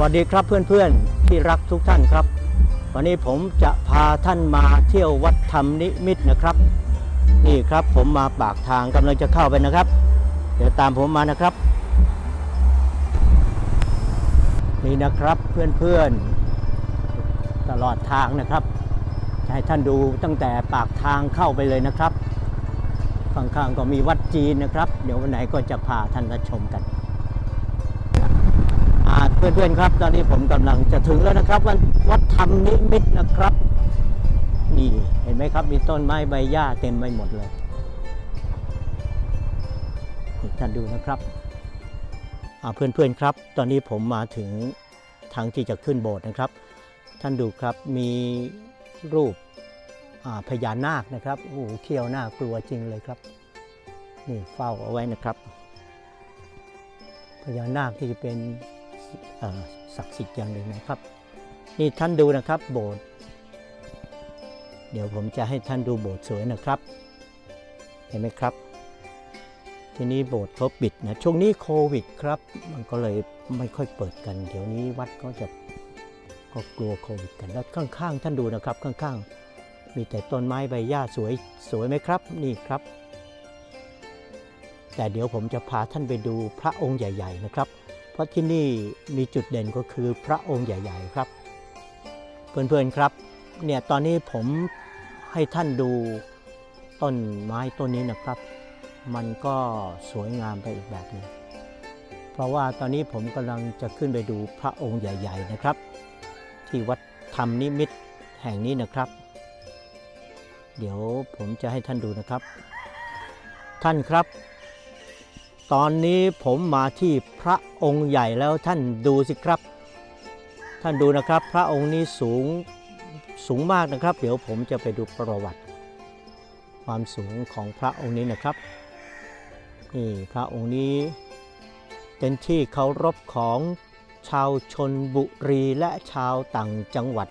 วัสดีครับเพื่อนๆที่รักทุกท่านครับ วันนี้ผมจะพาท่านมาเที่ยววัดธรรมนิมิตนะครับ นี่ครับผมมาปากทางกำลังจะเข้าไปนะครับ เดี๋ยวตามผมมานะครับ นี่นะครับเพื่อนๆตลอดทางนะครับให้ท่านดูตั้งแต่ปากทางเข้าไปเลยนะครับข้างๆก็มีวัดจีนนะครับ เดี๋ยววันไหนก็จะพาท่านมาชมกัน อ่าเพื่อนๆครับ ตอนนี้ผมกำลังจะถึงแล้วนะครับวัดวัดธรรมนิมิตนะครับนี่เห็นไหมครับ มีต้นไม้ใบหญ้าเต็มไปหมดเลยท่านดูนะครับเพื่อนๆครับ ตอนนี้ผมมาถึงทางที่จะขึ้นโบสถ์นะครับ ท่านดูครับมีรูปพญานาคนะครับโอ้โหเขี้ยวหน้ากลัวจริงเลยครับ นี่เฝ้าเอาไว้นะครับพญานาคที่เป็น ศักดิ์สิทธิ์อย่างหนึ่งนะครับ นี่ท่านดูนะครับโบสถ์เดี๋ยวผมจะให้ท่านดูโบสถ์สวยนะครับ เห็นไหมครับ ทีนี้โบสถ์เขาปิดนะช่วงนี้โควิดครับ มันก็เลยไม่ค่อยเปิดกัน เดี๋ยวนี้วัดก็จะก็กลัวโควิดกันแล้วข้างๆ ท่านดูนะครับข้างๆ มีแต่ต้นไม้ใบหญ้าสวยสวยไหมครับ นี่ครับ แต่เดี๋ยวผมจะพาท่านไปดูพระองค์ใหญ่ ๆ นะครับ เพราะที่นี่มีจุดเด่นก็คือพระองค์ใหญ่ ๆ ครับ เพื่อนๆครับเนี่ยตอนนี้ผมให้ท่านดูต้นไม้ต้นนี้นะครับ มันก็สวยงามไปอีกแบบหนึงเพราะว่าตอนนี้ผมกำลังจะขึ้นไปดูพระองค์ใหญ่ ๆ นะครับ ที่วัดธรรมนิมิตแห่งนี้นะครับ เดี๋ยวผมจะให้ท่านดูนะครับ ท่านครับ ตอนนี้ผมมาที่พระองค์ใหญ่แล้วท่านดูสิครับ ท่านดูนะครับพระองค์นี้สูงสูงมากนะครับ เดี๋ยวผมจะไปดูประวัติ ความสูงของพระองค์นี้นะครับนี่พระองค์นี้เป็นที่เคารพของชาวชนบุรีและชาวต่างจังหวัด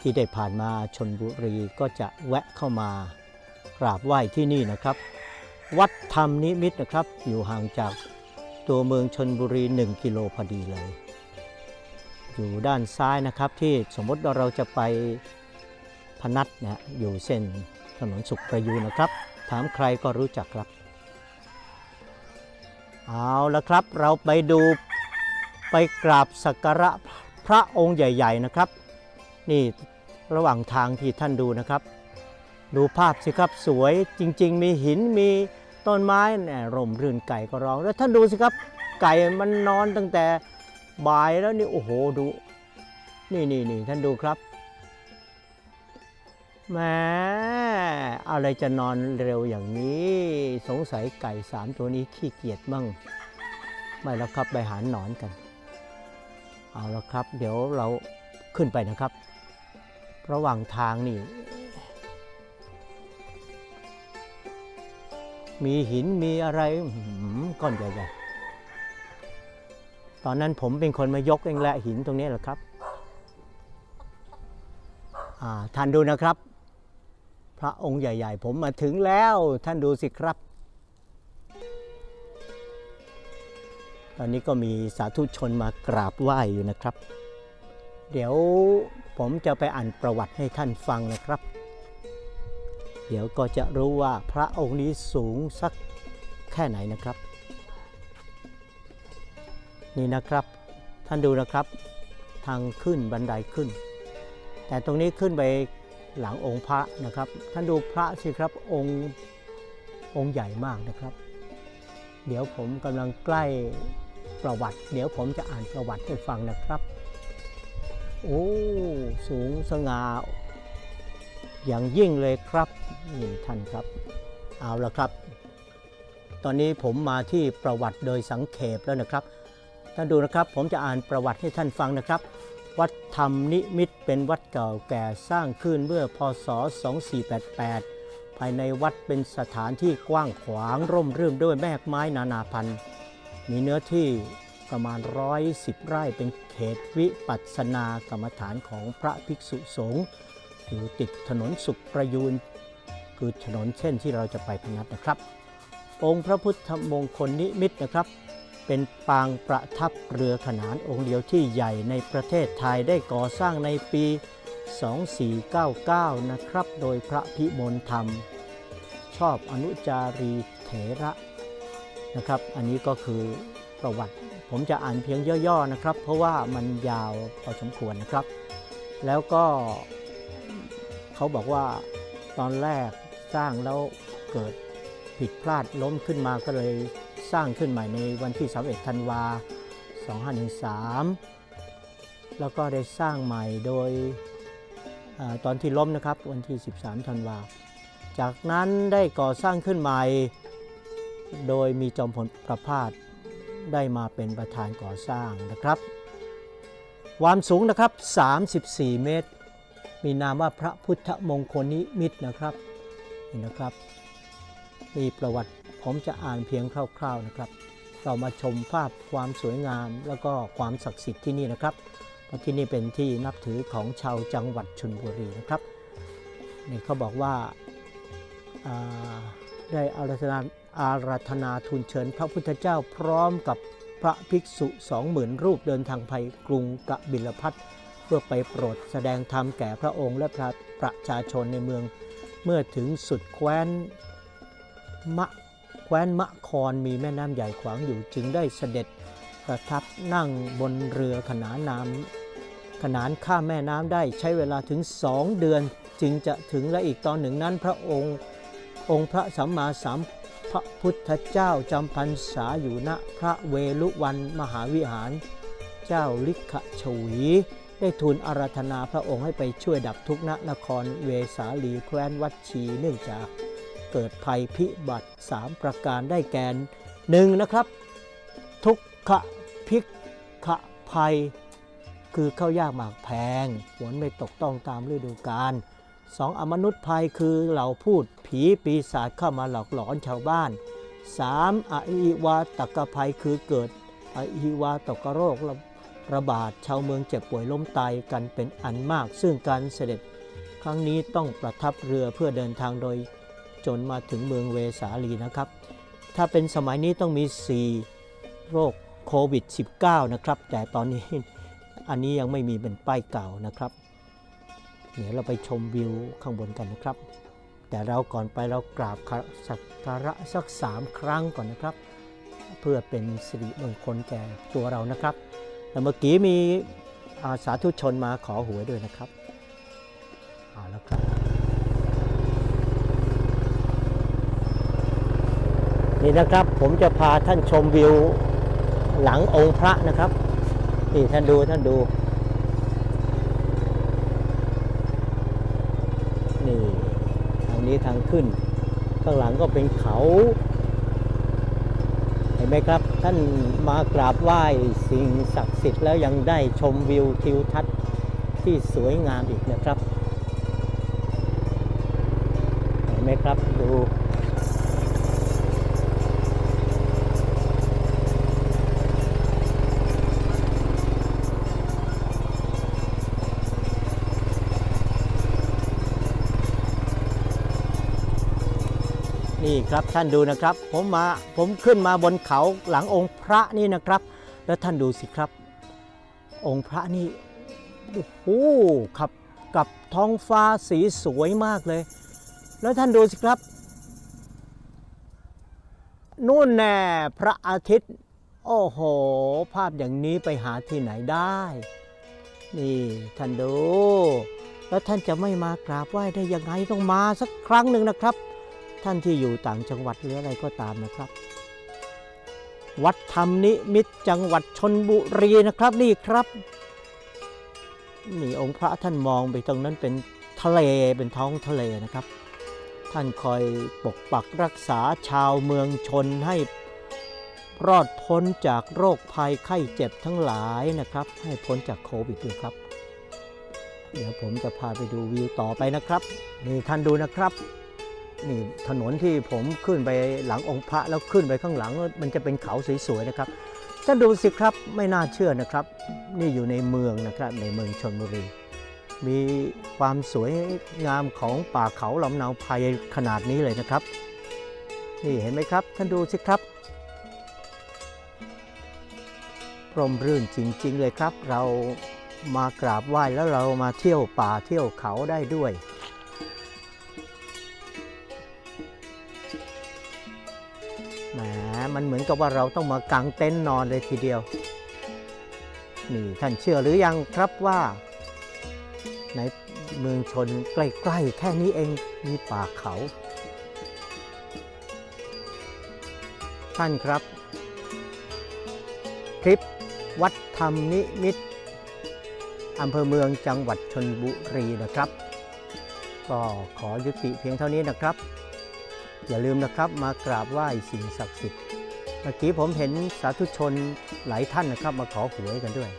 ที่ได้ผ่านมาชนบุรีก็จะแวะเข้ามากราบไหว้ที่นี่นะครับ วัดธรรมนิมิตนะครับ อยู่ห่างจากตัวเมืองชนบุรี 1 กิโลพอดีเลย อยู่ด้านซ้ายนะครับที่สมมติเราจะไปพนัสนะอยู่เส้นถนนสุขประยูนนะครับ ถามใครก็รู้จักครับ เอาละครับเราไปดูไปกราบสักการะพระองค์ใหญ่ ๆนะครับ นี่ระหว่างทางที่ท่านดูนะครับ ดูภาพสิครับสวยจริง ๆ มีหินมี ต้นไม้เนี่ยร่มรื่นไก่ก็ร้อง แล้วท่านดูสิครับ ไก่มันนอนตั้งแต่บ่ายแล้วนี่โอ้โหดู นี่นี่นี่ท่านดูครับแหมอะไรจะนอนเร็วอย่างนี้ สงสัยไก่สามตัวนี้ขี้เกียจมั่ง ไม่แล้วครับไปหาหนอนกัน เอาละครับ เดี๋ยวเราขึ้นไปนะครับ ระหว่างทางนี่ มีหินมีอะไรก้อนใหญ่ๆตอนนั้นผมเป็นคนมายกเองแหละหินตรงนี้แหละครับท่านดูนะครับ พระองค์ใหญ่ ๆ ผมมาถึงแล้วท่านดูสิครับ ตอนนี้ก็มีสาธุชนมากราบไหว้อยู่นะครับ เดี๋ยวผมจะไปอ่านประวัติให้ท่านฟังนะครับ เดี๋ยวก็จะรู้ว่าพระองค์นี้สูงสักแค่ไหนนะครับ นี่นะครับท่านดูนะครับ ทางขึ้นบันไดขึ้น แต่ตรงนี้ขึ้นไปหลังองค์พระนะครับ ท่านดูพระสิครับองค์องค์ใหญ่มากนะครับ เดี๋ยวผมกำลังใกล้ประวัติ เดี๋ยวผมจะอ่านประวัติให้ฟังนะครับ โอ้ สูงสง่า อย่างยิ่งเลยครับนี่ท่านครับ เอาละครับ ตอนนี้ผมมาที่ประวัติโดยสังเขปแล้วนะครับ ท่านดูนะครับผมจะอ่านประวัติให้ท่านฟังนะครับ วัดธรรมนิมิตเป็นวัดเก่าแก่สร้างขึ้นเมื่อพศ 2488 ภายในวัดเป็นสถานที่กว้างขวางร่มรื่นด้วยแมกไม้นานาพันธุ์ มีเนื้อที่ประมาณ 110 ไร่เป็นเขตวิปัสสนากรรมฐานของพระภิกษุสงฆ์ อยู่ติดถนนสุขประยูนคือถนนเส้นที่เราจะไปพนัสนะครับ องค์พระพุทธมงคลนิมิตนะครับ เป็นปางประทับเรือขนานองค์เดียวที่ใหญ่ในประเทศไทยได้ก่อสร้างในปี 2499 นะครับ โดยพระพิมลธรรม ชอบอนุจารีเถระนะครับ อันนี้ก็คือประวัติ ผมจะอ่านเพียงย่อๆนะครับ เพราะว่ามันยาวพอสมควรนะครับ แล้วก็ เขาบอกว่าตอนแรกสร้างแล้วเกิดผิดพลาดล้มขึ้นมาก็เลยสร้างขึ้นใหม่ในวันที่31ธันวา2513 แล้วก็ได้สร้างใหม่โดยอตอนที่ล้มนะครับวันที่ 13ธันวา จากนั้นได้ก่อสร้างขึ้นใหม่ โดยมีจอมพลประพาสได้มาเป็นประธานก่อสร้างนะครับ ความสูงนะครับ 34 เมตร มีนามว่าพระพุทธมงคลนิมิตนะครับนี่นะครับ มีประวัติผมจะอ่านเพียงคร่าว ๆนะครับ เรามาชมภาพความสวยงาม แล้วก็ความศักดิ์สิทธิ์ที่นี่นะครับ เพราะที่นี่เป็นที่นับถือของชาวจังหวัดชลบุรีนะครับนี่เขาบอกว่าาได้อาราธนาอาราธนาทูลเชิญ พระพุทธเจ้าพร้อมกับพระภิกษุสองหมื่นรูปเดินทางไปกรุงกบิลพัท เพื่อไปโปรดแสดงธรรมแก่พระองค์และพระประชาชนในเมือง เมื่อถึงสุดแคว้นมะแคว้นมะคอนมีแม่น้ำใหญ่ขวางอยู่จึงได้เสด็จประทับนั่งบนเรือขนานน้ำขนานข้ามแม่น้ำได้ใช้เวลาถึงสองเดือน จึงจะถึงและอีกตอนหนึ่งนั้นพระองค์องค์พระสัมมาสัมพระพุทธเจ้าจำพรรษาอยู่ณพระเวลุวันมหาวิหาร เจ้าลิขชวี ได้ทูลอาราธนาพระองค์ให้ไปช่วยดับทุกข์ณนครเวสาลีแคว้นวัดชีเนื่องจากเกิดภัยพิบัติสามประการได้แก่หนึ่งนะครับ ทุกขพิกขภัย คือข้าวยากหมากแพงฝนไม่ตกต้องตามฤดูกาลสองอมนุษย์ภัยคือเหล่าพูดผีปีศาจเข้ามาหลอกหลอนชาวบ้านสามอหิวาตกภัยคือเกิดอหิวาตกโรค ระระบาดชาวเมืองเจ็บป่วยล้มตายกันเป็นอันมาก ซึ่งการเสด็จครั้งนี้ต้องประทับเรือเพื่อเดินทางโดยจนมาถึงเมืองเวสาลีนะครับ ถ้าเป็นสมัยนี้ต้องมี 4 โรคโควิด -19 นะครับ แต่ตอนนี้อันนี้ยังไม่มีเป็นป้ายเก่านะครับ เดี๋ยวเราไปชมวิวข้างบนกันนะครับ แต่เราก่อนไปเรากราบสักการะสักสามครั้งก่อนนะครับ เพื่อเป็นสิริมงคลแก่ตัวเรานะครับ แล้วเมื่อกี้มีอาสาธุชนมาขอหวยด้วยนะครับเอาแล้วครับ นี่นะครับผมจะพาท่านชมวิวหลังองค์พระนะครับนี่ท่านดูท่านดู นี่ทางนี้ทางขึ้น ข้างหลังก็เป็นเขา ไหมครับ ท่านมากราบไหว้สิ่งศักดิ์สิทธิ์แล้วยังได้ชมวิวทิวทัศน์ที่สวยงามอีกนะครับ เห็นไหมครับดู นี่ครับท่านดูนะครับ ผมมาผมขึ้นมาบนเขาหลังองค์พระนี่นะครับ แล้วท่านดูสิครับ องค์พระนี่โอ้โหครับกับท้องฟ้าสีสวยมากเลย แล้วท่านดูสิครับนู่นแน่พระอาทิตย์ โอ้โห ภาพอย่างนี้ไปหาที่ไหนได้ นี่ท่านดู แล้วท่านจะไม่มากราบไหว้ได้ยังไงต้องมาสักครั้งหนึ่งนะครับ ท่านที่อยู่ต่างจังหวัดหรืออะไรก็ตามนะครับ วัดธรรมนิมิตจังหวัดชนบุรีนะครับนี่ครับนี่องค์พระท่านมองไปตรงนั้นเป็นทะเลเป็นท้องทะเลนะครับ ท่านคอยปกปักรักษาชาวเมืองชนให้รอดพ้นจากโรคภัยไข้เจ็บทั้งหลายนะครับ ให้พ้นจากโควิดด้วยครับ เดี๋ยวผมจะพาไปดูวิวต่อไปนะครับ นี่ท่านดูนะครับ นี่ถนนที่ผมขึ้นไปหลังองค์พระแล้วขึ้นไปข้างหลังมันจะเป็นเขาสวยๆนะครับท่านดูสิครับไม่น่าเชื่อนะครับ นี่อยู่ในเมืองนะครับในเมืองชนบุรี มีความสวยงามของป่าเขาลำเนาภัยขนาดนี้เลยนะครับ นี่เห็นไหมครับท่านดูสิครับร่มรื่นจริง ๆ เลยครับ เรามากราบไหว้แล้วเรามาเที่ยวป่าเที่ยวเขาได้ด้วย มันเหมือนกับว่าเราต้องมากางเต็นท์นอนเลยทีเดียว นี่ท่านเชื่อหรือยังครับว่าในเมืองชนใกล้ๆแค่นี้เองมีป่าเขา ท่านครับ คลิปวัดธรรมนิมิตอำเภอเมืองจังหวัดชนบุรีนะครับ ก็ขอยุติเพียงเท่านี้นะครับ อย่าลืมนะครับมากราบไหว้สิ่งศักดิ์สิทธิ์ มื่อกี้ผมเห็นสาธุชนหลายท่านนะครับ มาขอหวยกันด้วย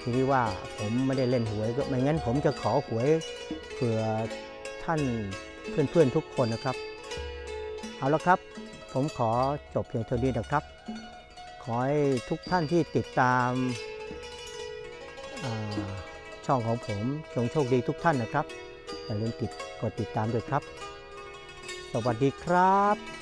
ทีนี้ว่าผมไม่ได้เล่นหวยก็ไม่งั้นผมจะขอหวยเผื่อท่านเพื่อนๆทุกคนนะครับ เอาละครับ ผมขอจบเพียงเท่านี้นะครับ ขอให้ทุกท่านที่ติดตามาช่องของผมจงโชคดีทุกท่านนะครับอย่าลืมติดกดติดตามด้วยครับ สวัสดีครับ